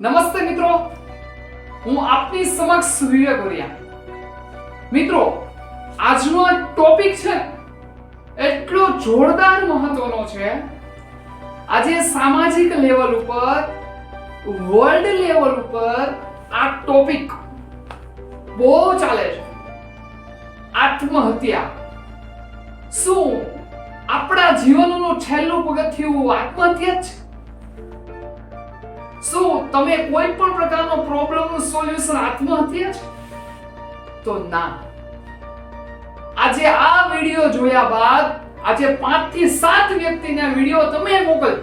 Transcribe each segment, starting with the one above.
નમસ્તે મિત્રો. હું આપની સમક્ષ વિવેક ઓરિયા મિત્રો, આજનો ટોપિક છે, એટલો જોરદાર મહત્વનો છે, આજે સામાજિક લેવલ ઉપર, વર્લ્ડ લેવલ ઉપર આ ટોપિક બહુ ચાલે છે. આત્મહત્યા. શું આપણા જીવનનું છેલ્લું પગથિયું આત્મહત્યા જ છે? શું તમે કોઈ પણ પ્રકારનો પ્રોબ્લેમનું સોલ્યુશન આત્મહત્યા? છે તો ના. આજે આ વિડિયો જોયા બાદ આજે પાંચથી સાત વ્યક્તિને વીડિયો તમે મોકલજો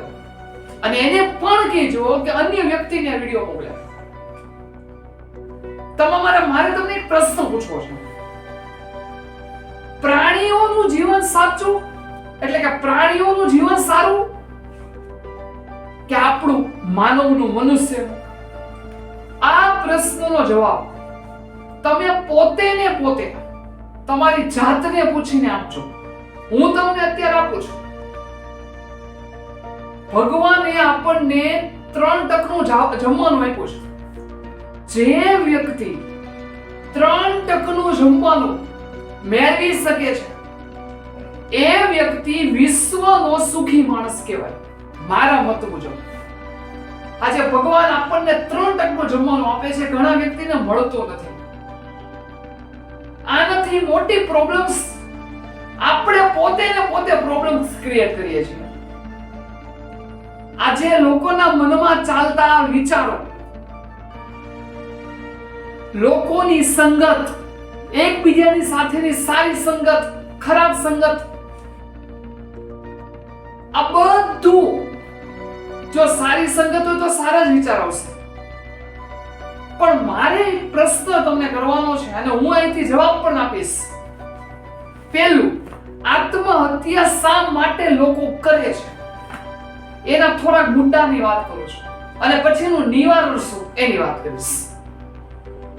અને એને પણ કહેજો કે અન્ય વ્યક્તિને વિડિયો મોકલે તમારે મારે તમને એક પ્રશ્ન પૂછવો છે. પ્રાણીઓનું જીવન સાચું? એટલે કે પ્રાણીઓનું જીવન સારું? કે આપણું? માનવનું મનુષ્ય? આ પ્રશ્નનો જવાબ તમે પોતે ને પોતે તમારી જાતને પૂછીને આપજો. હું તમને અત્યારે આપું છું. ભગવાને આપણને ત્રણ ટકનું જમવાનું આપ્યું છે. જે વ્યક્તિ ત્રણ ટકનું જમવાનું મેળવી શકે છે, એ વ્યક્તિ વિશ્વનો સુખી માણસ કહેવાય. મારા મત મુજબ. આજે ભગવાન આપણને ત્રણ ટકનું જમવાનું આપે છે, ઘણા વ્યક્તિને મળતો નથી. આનાથી મોટી પ્રોબ્લેમ્સ આપણે પોતે ને પોતે પ્રોબ્લેમ્સ ક્રિએટ કરીએ છીએ. આજે લોકોના મનમાં ચાલતા વિચારો, લોકોની સંગત, એકબીજાની સાથેની સારી સંગત, ખરાબ સંગત, આ બધું જો સારી સંગત હોય તો સારા જ વિચાર આવશે. પણ મારે પ્રશ્ન તમને કરવાનો છે અને હું અહીંથી જવાબ પણ આપીશ. પહેલું, આત્મહત્યા શા માટે લોકો કરે છે? એના થોડાક મુદ્દાની વાત કરું છું. અને પછીનું નિવારણ શું એની વાત કરીશ.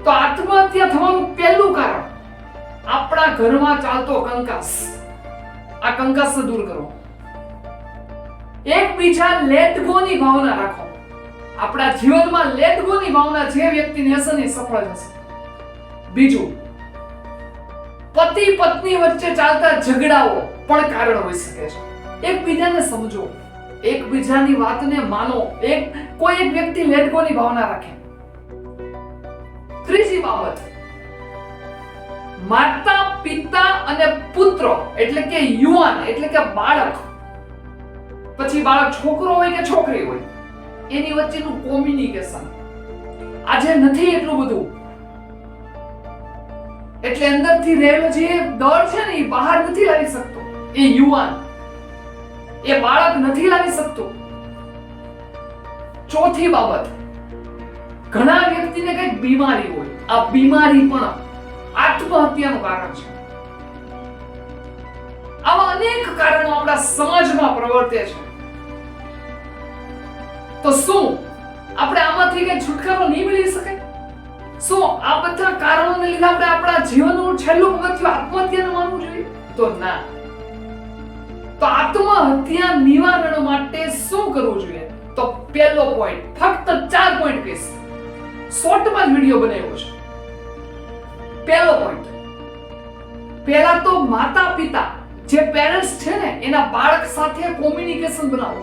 તો આત્મહત્યા થવાનું પહેલું કારણ, આપણા ઘરમાં ચાલતો કંકાસ. આ કંકાસને દૂર કરો. એકબીજા લેટ ગો ની ભાવના રાખો. આપણા જીવનમાં લેટ ગો ની ભાવના જે વ્યક્તિને હશે ને સફળ થશે બીજું, પતિ પત્ની વચ્ચે ચાલતા ઝઘડાઓ પણ કારણ હોઈ શકે છે. એકબીજાને સમજો, એકબીજાની વાતને માનો, એક, કોઈ એક વ્યક્તિ લેટ ગો ની ભાવના રાખે. ત્રીજી બાબત, માતા, પિતા અને પુત્ર, એટલે કે યુવાન, એટલે કે બાળક પછી બાળક છોકરો હોય કે છોકરી હોય, એની વચ્ચેનું કોમ્યુનિકેશન આજે નથી એટલું બધું. એટલે અંદરથી રહેલો જે દળ છે ને, એ બહાર નથી લાવી શકતો. એ યુવાન. એ બાળક નથી લાવી શકતો. ચોથી બાબત. ઘણા વ્યક્તિને કંઈક બીમારી હોય. આ બીમારી પણ આત્મહત્યાનું કારણ છે. અનેક કારણો આપણા સમાજમાં પ્રવર્તે છે તો શું આપણે આમાંથી કઈ છુટકારો નહીં મળી શકે શું આ બધા કારણોને લીધે આપણે આપણા જીવનનું છેલ્લું પગથિયું આત્મહત્યાનું માનવું જોઈએ તો ના તો આત્મહત્યા નિવારણ માટે શું કરવું જોઈએ તો પહેલો પોઈન્ટ ફક્ત ચાર પોઈન્ટ કહીશ શોર્ટમાં જ વીડિયો બનાવ્યો છે પહેલો પોઈન્ટ પહેલા તો માતા પિતા જે પેરેન્ટ્સ છે ને, એના બાળક સાથે કોમ્યુનિકેશન બનાવો.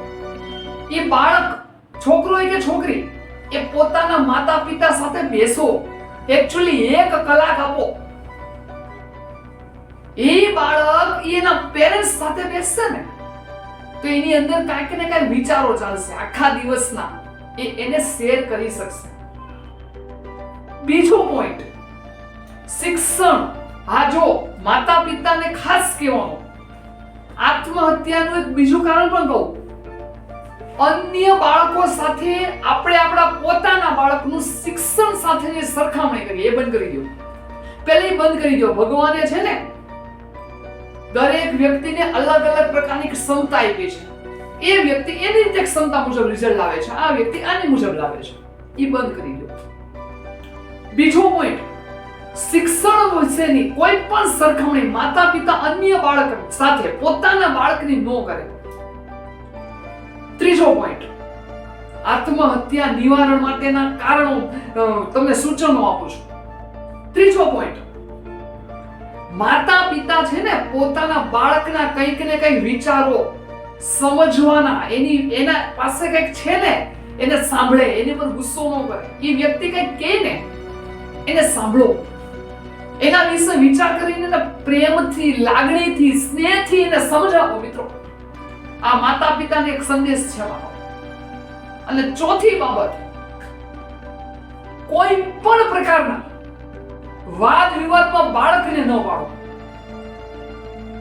એ બાળક છોકરો કે છોકરી, એ પોતાના માતા પિતા સાથે બેસો. એકચ્યુઅલી એક કલાક આપો. એ બાળક એના પેરેન્ટ્સ સાથે બેસશે ને, તો એની અંદર કાંઈક ને કાંઈક વિચારો ચાલશે. આખા દિવસના એ એને શેર કરી શકશે. બીજો પોઈન્ટ શિક્ષણ. આ જો માતા પિતાને ખાસ કહેવાનું આત્મહત્યાનું એક બીજું કારણ પણ કહું. અન્ય બાળકો સાથે આપણે આપણા પોતાના બાળકનું શિક્ષણ સાથેની સરખામણી કરીએ. એ બંધ કરી દો. પહેલે બંધ કરી દો. ભગવાને છે ને દરેક વ્યક્તિને અલગ અલગ પ્રકારની ક્ષમતા આપી છે. એ વ્યક્તિ એની રીતે ક્ષમતા મુજબ રિઝલ્ટ લાવે છે. આ વ્યક્તિ આની મુજબ લાવે છે. એ બંધ કરી દો. બીજો પોઈન્ટ શિક્ષણ વિશેની કોઈ પણ સરખામણી માતા પિતા અન્ય બાળક સાથે પોતાના બાળકની ન કરે. ત્રીજો પોઈન્ટ આત્મહત્યા નિવારણ માટેના કારણો તમને સૂચનો આપું છું. ત્રીજો પોઈન્ટ માતા પિતા છે ને પોતાના બાળકના કંઈક ને કંઈક વિચારો સમજવાના, એની, એના પાસે કંઈક છે ને, એને સાંભળે, એની પર ગુસ્સો ન કરે. એ વ્યક્તિ કંઈક કહે ને, એને સાંભળો. એના વિશે વિચાર કરીને પ્રેમથી, લાગણીથી, સ્નેહથી એને સમજાવો મિત્રો. આ માતા પિતાને એક સંદેશ છે અને ચોથી બાબત, કોઈ પણ પ્રકારના વાદ વિવાદમાં બાળકને ન પાડો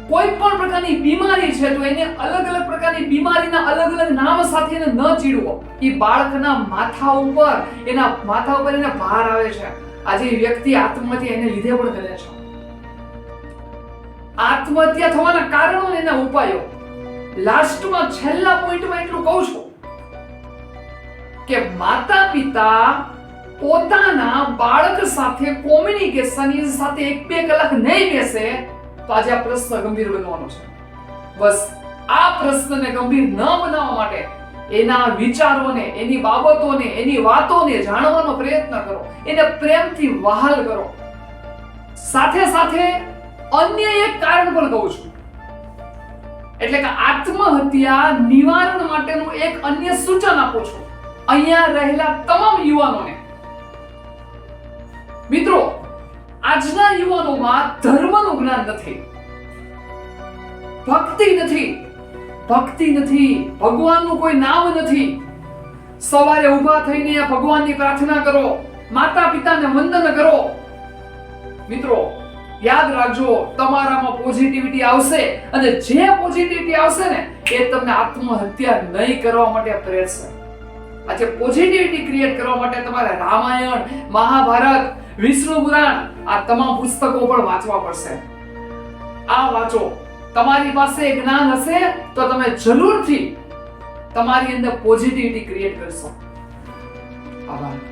કોઈ પણ પ્રકારની બીમારી છે તો એને અલગ અલગ પ્રકારની બીમારીના અલગ અલગ નામ સાથે એને ન ચીડવો. એ બાળકના માથા ઉપર, એના માથા ઉપર એને ભાર આવે છે. આજે વ્યક્તિ આત્મહત્યા એને લીધે પણ કરે છે. આત્મહત્યા થવાના કારણો અને એના ઉપાયો. લાસ્ટમાં છેલ્લા પોઈન્ટમાં એટલું કહું છું કે માતા પિતા પોતાના બાળક સાથે કોમ્યુનિકેશન સાથે એક બે કલાક નહીં બેસે તો આજે આ પ્રશ્ન ગંભીર બનવાનો છે. બસ આ પ્રશ્નને ગંભીર ન બનાવવા માટે એના વિચારોને, એની બાબતોને, એની વાતોને જાણવાનો પ્રયત્ન કરો. એને પ્રેમથી વહાલ કરો. સાથે સાથે અન્ય એક કારણ પણ કહું છું. એટલે કે આત્મહત્યા નિવારણ માટેનું એક અન્ય સૂચન આપું છું. અહીંયા રહેલા તમામ યુવાનોને. મિત્રો, આજના યુવાનોમાં ધર્મનું જ્ઞાન નથી. ભક્તિ નથી. ભક્તિ નથી, ભગવાનનું કોઈ નામ નથી. સવારે ઊભા થઈને ભગવાનની પ્રાર્થના કરો માતા પિતાને વંદન કરો. મિત્રો, યાદ રાખજો, તમારામાં પોઝિટિવિટી આવશે અને જે પોઝિટિવિટી આવશે ને, એ તમને આત્મહત્યા નહીં કરવા માટે પ્રેરશે. આજે પોઝિટિવિટી ક્રિએટ કરવા માટે તમારે રામાયણ, મહાભારત, વિષ્ણુ પુરાણ, આ તમામ પુસ્તકો પણ વાંચવા પડશે. આ વાંચો. તમારી પાસે જ્ઞાન હશે તો તમે જરૂરથી તમારી અંદર પોઝિટિવિટી ક્રિએટ કરશો. આભાર.